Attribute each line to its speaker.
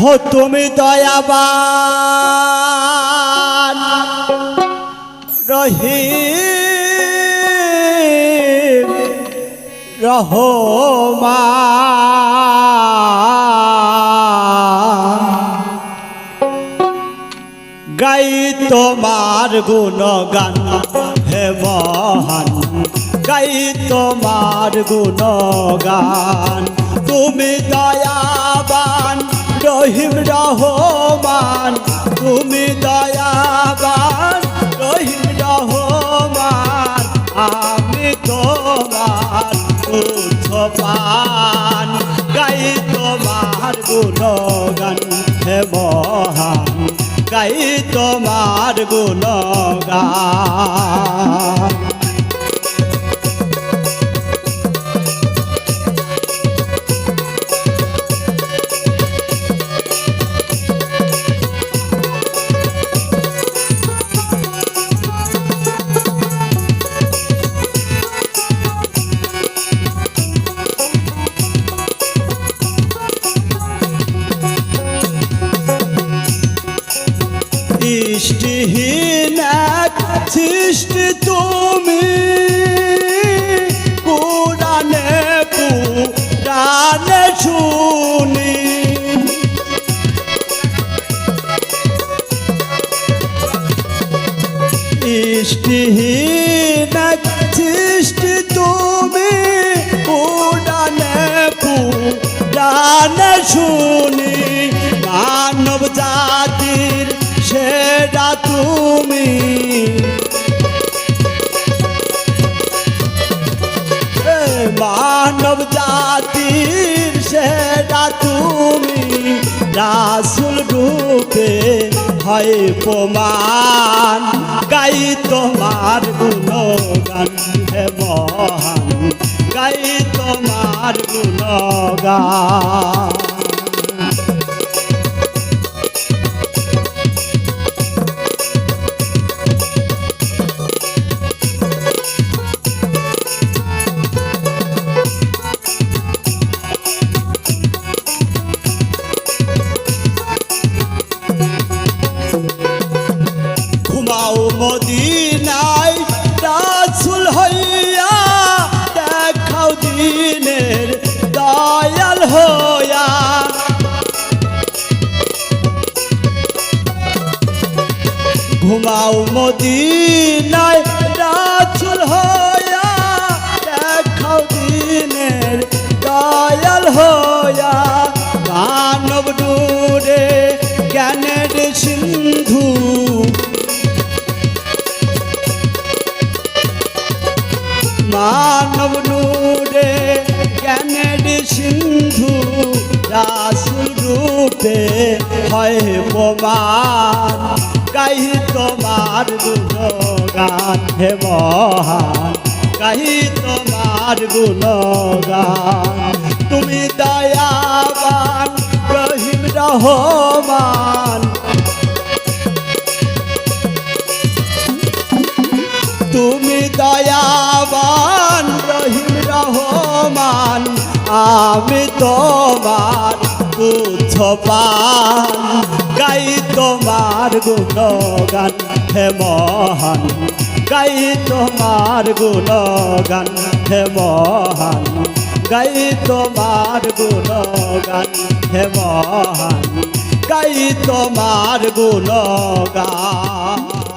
Speaker 1: হো, তুমি দয়াবান। রহিম, রহমান। গাই তোমার গুণগান, হে মহান। গাই তোমার গুণগান, তুমি দয়াবান। রহিম রহমান, তুমি দয়াবান, রহিম রহমান, আমি তোমার তুচ্ছ পান গাই তোমার গুণগান, হে মহান, গাই তোমার গুণগান। দৃষ্টিহীন এক সৃষ্টি তুমি। পুরাণে পুরাণে শুনি। দৃষ্টিহীন এক সৃষ্টি তুমি। সেরা তুমি। মানব জাতির সেরা তুমি। রাসুল রূপে হয় প্রমাণ। গাই তোমার গুণগান হে মহান। গাই তোমার গুণগান। ঘুমাও মদিনায় রাসুল হইয়া দেখাও দিনের দয়াল হইয়া। ঘুমাও মদিনায় মানব নূরে জ্ঞানের সিন্ধু রাসুল রূপে হয় প্রমাণ। গাই তোমার গুণগান, হে মহান। গাই তোমার গুণগান। তুমি দয়াবান, রহিম রহমান। তুমি দয়াবান আমি তোমার তুচ্ছ গাই তোমার গুণগান হে মহান। গাই তোমার গুণগান হে মহান। গাই তোমার গুণগান হে মহান। গাই তোমার গুণগান